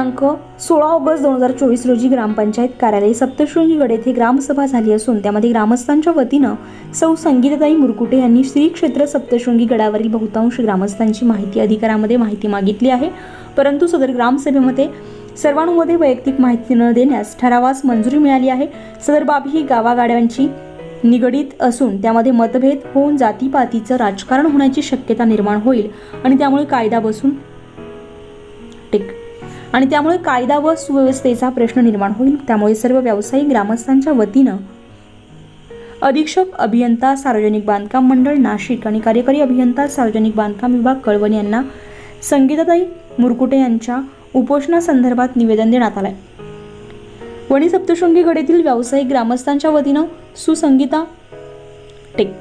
दिनांक सोळा ऑगस्ट दोन हजार चोवीस रोजी ग्रामपंचायत कार्यालय सप्तशृंगी गड येथे ग्रामसभा झाली असून त्यामध्ये ग्रामस्थांच्या वतीनं सौ संगीताताई मुरकुटे यांनी श्री क्षेत्र सप्तशृंगी गडावरील बहुतांश ग्रामस्थांची माहिती अधिकारामध्ये माहिती मागितली आहे. परंतु सदर ग्रामसभेमध्ये सर्वांमध्ये वैयक्तिक माहिती न देण्यास ठरावास मंजुरी मिळाली आहे. सदर बाबी ही गावागाड्यांची निगडीत असून त्यामध्ये मतभेद होऊन जातीपातीचं राजकारण होण्याची शक्यता निर्माण होईल आणि त्यामुळे कायदा बसून टिक आणि त्यामुळे कायदा व सुव्यवस्थेचा प्रश्न निर्माण होईल. त्यामुळे सर्व व्यावसायिक ग्रामस्थांच्या वतीनं अधीक्षक अभियंता सार्वजनिक बांधकाम मंडळ नाशिक आणि कार्यकारी अभियंता सार्वजनिक बांधकाम विभाग कळवण यांना संगीताताई मुरकुटे यांच्या उपोषणासंदर्भात निवेदन देण्यात आलंय. वणी सप्तशृंगी गडेतील व्यावसायिक ग्रामस्थांच्या वतीनं सुसंगीता टेक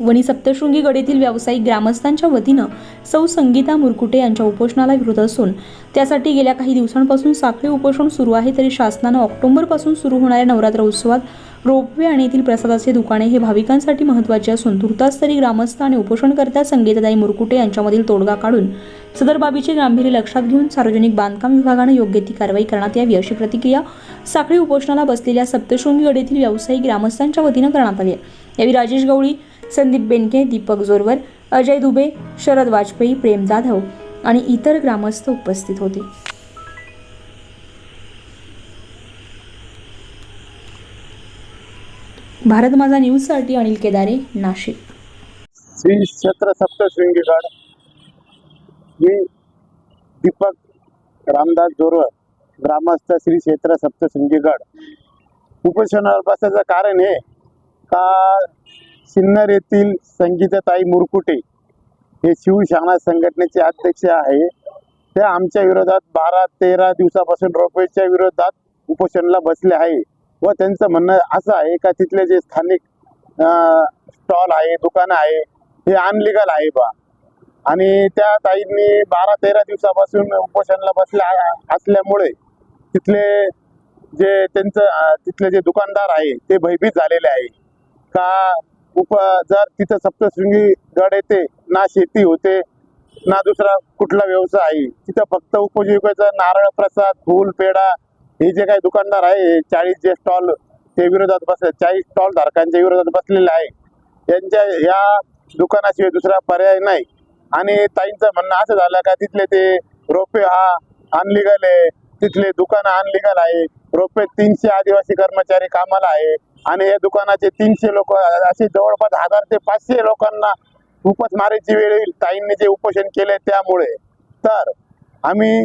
वणी सप्तशृंगी गडीतील व्यावसायिक ग्रामस्थांच्या वतीनं सौ संगीता मुरकुटे यांच्या उपोषणाला विरोध असून त्यासाठी गेल्या काही दिवसांपासून साखळी उपोषण सुरू आहे तरी शासनानं ऑक्टोबरपासून सुरू होणाऱ्या नवरात्र उत्सवात रोपवे आणि येथील प्रसादाचे दुकाने हे भाविकांसाठी महत्त्वाचे असून तुर्तास तरी ग्रामस्थ आणि उपोषणकर्त्या संगीताताई मुरकुटे यांच्यामधील तोडगा काढून सदर बाबीचे गांभीर्य लक्षात घेऊन सार्वजनिक बांधकाम विभागानं योग्य ती कारवाई करण्यात यावी अशी प्रतिक्रिया साखळी उपोषणाला बसलेल्या सप्तशृंगी गडेतील व्यावसायिक ग्रामस्थांच्या वतीनं करण्यात आली यावेळी राजेश गवळी संदीप बेनके दीपक जोरवर अजय दुबे शरद वाजपेयी प्रेम जाधव आणि इतर ग्रामस्थ उपस्थित होते. भारत माझा न्यूजसाठी अनिल केदारे नाशिक. श्री क्षेत्र सप्तशृंगीगड मी दीपक रामदास जोरवर ग्रामस्थ श्री क्षेत्र सप्तशृंगीगड उपोषणावर बसायचं कारण हे का सिन्नर येथील संगीताताई मुरकुटे हे शिवशाणा संघटनेचे अध्यक्ष आहे. ते आमच्या विरोधात बारा तेरा दिवसापासून रोपवेच्या विरोधात उपोषणाला बसले आहे व त्यांचं म्हणणं असं आहे का तिथले जे स्थानिक स्टॉल आहे दुकानं आहे हे अनलिगल आहे बा. आणि त्या ताईंनी बारा तेरा दिवसापासून उपोषणाला बसल्या असल्यामुळे तिथले जे त्यांचं तिथले जे दुकानदार आहे ते भयभीत झालेले आहे. का उप जर तिथं सप्तशृंगी गड येते ना शेती होते ना दुसरा कुठला व्यवसाय आहे. तिथं फक्त उपजीविकेचा नारळ प्रसाद फूल पेढा हे जे काही दुकानदार आहे चाळीस जे स्टॉल ते विरोधात बसले चाळीस स्टॉल धारकांच्या विरोधात बसलेले आहे. यांच्या या दुकानाशिवाय दुसरा पर्याय नाही. आणि ताईंचं म्हणणं असं झालं का तिथले ते रोपे हा अनलिगल आहे तिथले दुकानं अनलिगल आहे. रोपे तीनशे आदिवासी कर्मचारी कामाला आहे. आणि या दुकानाचे तीनशे लोक असे जवळपास हजार ते पाचशे लोकांना उपासमारीची वेळ येईल ताईंनी जे उपोषण केले त्यामुळे. तर आम्ही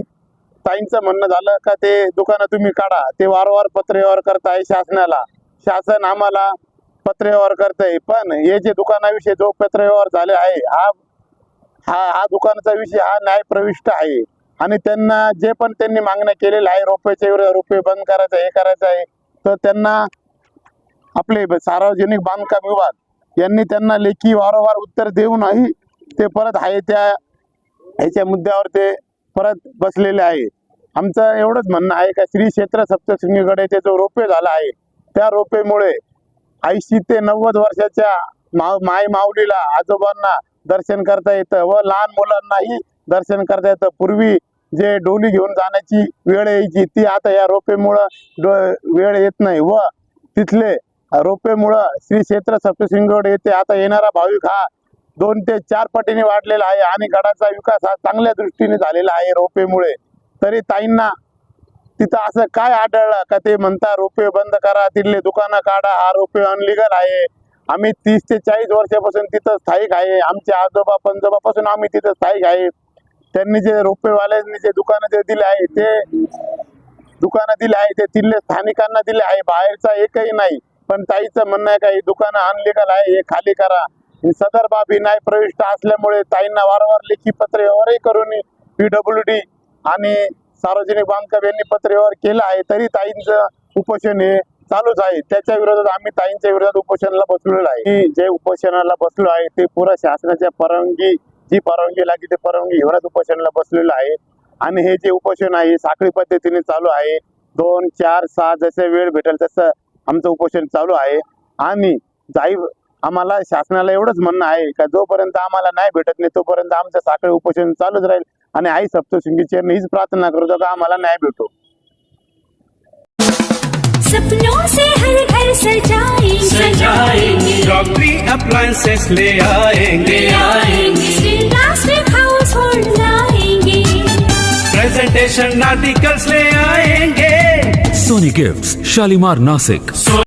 ताईंचं म्हणणं झालं का ते दुकानं तुम्ही काढा. ते वारंवार पत्रव्यवहार करताय शासनाला. शासन आम्हाला पत्रव्यवहार करतंय. पण हे जे दुकानाविषयी जो पत्रव्यवहार झाले आहे हा हा हा दुकानाचा विषय हा न्यायप्रविष्ट आहे. आणि त्यांना जे पण त्यांनी मागण्या केलेल्या आहे रोपवेच्या विरोधात रोपे बंद करायचं आहे, हे करायचं आहे तर त्यांना आपले सार्वजनिक बांधकाम विभाग यांनी त्यांना लेखी वारंवार उत्तर देऊनही ते परत आहे त्या ह्याच्या मुद्द्यावर ते परत बसलेले आहे. आमचं एवढंच म्हणणं आहे का श्री क्षेत्र सप्तशृंगीकडे ते जो रोपे झाला आहे त्या रोपेमुळे ऐंशी ते नव्वद वर्षाच्या माव माय माऊलीला आजोबांना दर्शन करता येतं व लहान मुलांनाही दर्शन करता येतं. पूर्वी जे डोली घेऊन जाण्याची वेळ यायची ती आता या रोपेमुळं डो वेळ येत नाही. व तिथले रोपेमुळं श्री क्षेत्र सप्तशृंगड येथे आता येणारा भाविक हा दोन ते चार पटीने वाढलेला आहे आणि गडाचा विकास हा चांगल्या दृष्टीने झालेला आहे रोपेमुळे. तरी ताईंना तिथं असं काय आढळलं का? ते म्हणता रोपे बंद करा तिथले दुकानं काढा हा रोपे अनलिगल आहे. आम्ही तीस ते चाळीस वर्षापासून तिथं स्थायिक आहे. आमचे आजोबा पंजोबापासून आम्ही तिथं स्थायिक आहे. त्यांनी जे रोपेवाल्यांनी जे दुकानं जे दिले आहे ते दुकानं दिले आहे ते तिथले स्थानिकांना दिले आहे. बाहेरचा एकही नाही. पण ताईचं म्हणणं आहे का ही दुकानं अनलिगल आहे हे खाली करा. ही सदर बाबी नाही प्रविष्ट असल्यामुळे ताईंना वारंवार लेखी पत्र व्यवहारही करून पीडब्ल्यू डी आणि सार्वजनिक बांधकाम यांनी पत्र व्यवहार केला आहे. तरी ताईंचं उपोषण हे चालूच आहे. त्याच्या विरोधात आम्ही ताईंच्या विरोधात उपोषणाला बसलेलो आहे. जे उपोषणाला बसलो आहे ते पुरा शासनाच्या परवानगी जी परवानगी लागली ते परवानगी घेऊनच उपोषणाला बसलेलो आहे. आणि हे जे उपोषण आहे साखळी पद्धतीने चालू आहे. दोन चार सहा जसे वेळ भेटेल तसं आमचं उपोषण चालू आहे. आणि जाई आम्हाला शासनाला एवढंच म्हणणं आहे का जोपर्यंत आम्हाला नाही भेटत नाही तोपर्यंत आमचं साखळी उपोषण चालूच राहील. आणि आई सप्तशृंगीची हीच प्रार्थना करतो का आम्हाला न्याय भेटो. सपनों से हर घर सजाएंगे। सजाएंगे। ले आएंगे। आएंगे गंगा भी कल आएंगे। Sony gift Shalimar Nashik Sony